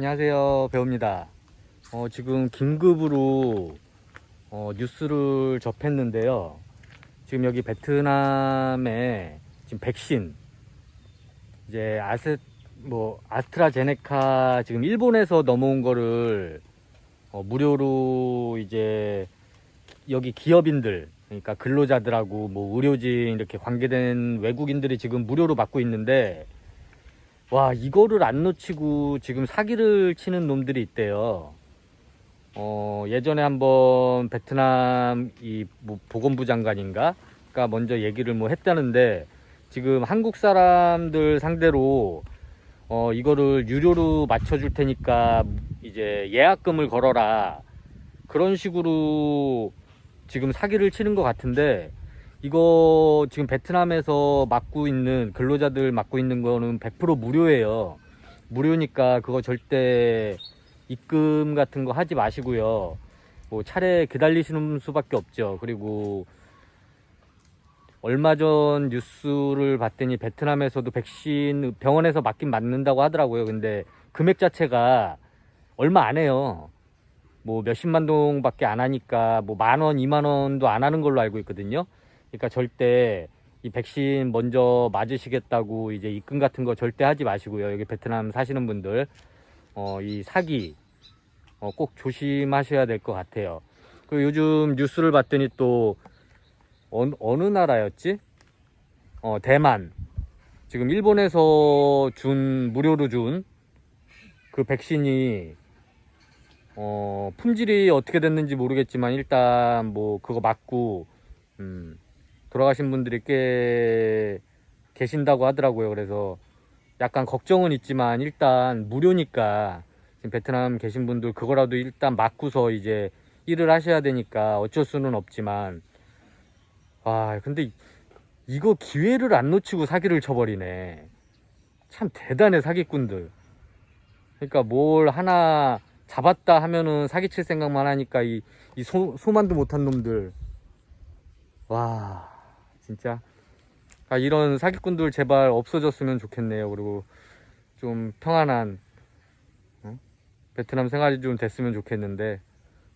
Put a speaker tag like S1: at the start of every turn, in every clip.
S1: 안녕하세요. 배우입니다. 어, 지금 긴급으로 어, 뉴스를 접했는데요. 지금 여기 베트남에 지금 백신 이제 아스 뭐 아스트라제네카 지금 일본에서 넘어온 거를 어, 무료로 이제 여기 기업인들 그러니까 근로자들하고 뭐 의료진 이렇게 관계된 외국인들이 지금 무료로 받고 있는데 와 이거를 안 놓치고 지금 사기를 치는 놈들이 있대요. 어 예전에 한번 베트남 이 뭐 보건부 장관인가 가 먼저 얘기를 뭐 했다는데 지금 한국 사람들 상대로 어 이거를 유료로 맞춰줄 테니까 이제 예약금을 걸어라 그런 식으로 지금 사기를 치는 것 같은데 이거 지금 베트남에서 맡고 있는 근로자들 맡고 있는 거는 100% 무료예요. 무료니까 그거 절대 입금 같은 거 하지 마시고요. 뭐 차례 기다리시는 수밖에 없죠. 그리고 얼마 전 뉴스를 봤더니 베트남에서도 백신 병원에서 맞긴 맞는다고 하더라고요. 근데 금액 자체가 얼마 안 해요. 뭐 몇십만 동밖에 안 하니까 뭐 만 원, 이만 원도 안 하는 걸로 알고 있거든요. 그러니까 절대 이 백신 먼저 맞으시겠다고 이제 입금 같은 거 절대 하지 마시고요. 여기 베트남 사시는 분들 어, 이 사기 어, 꼭 조심하셔야 될 것 같아요. 그리고 요즘 뉴스를 봤더니 또 어느, 어느 나라였지? 어, 대만. 지금 일본에서 준 무료로 준 그 백신이 어, 품질이 어떻게 됐는지 모르겠지만 일단 뭐 그거 맞고 음, 돌아가신 분들이 꽤 계신다고 하더라고요. 그래서 약간 걱정은 있지만 일단 무료니까 지금 베트남 계신 분들 그거라도 일단 맞고서 이제 일을 하셔야 되니까 어쩔 수는 없지만 아 근데 이- 이거 기회를 안 놓치고 사기를 쳐버리네. 참 대단해 사기꾼들. 그러니까 뭘 하나 잡았다 하면은 사기칠 생각만 하니까 이, 이 소, 소만도 못한 놈들. 와, 진짜. 아, 이런 사기꾼들 제발 없어졌으면 좋겠네요. 그리고 좀 평안한, 어? 베트남 생활이 좀 됐으면 좋겠는데,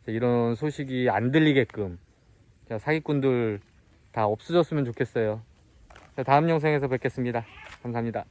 S1: 이런 소식이 안 들리게끔, 자, 사기꾼들 다 없어졌으면 좋겠어요. 자, 다음 영상에서 뵙겠습니다. 감사합니다.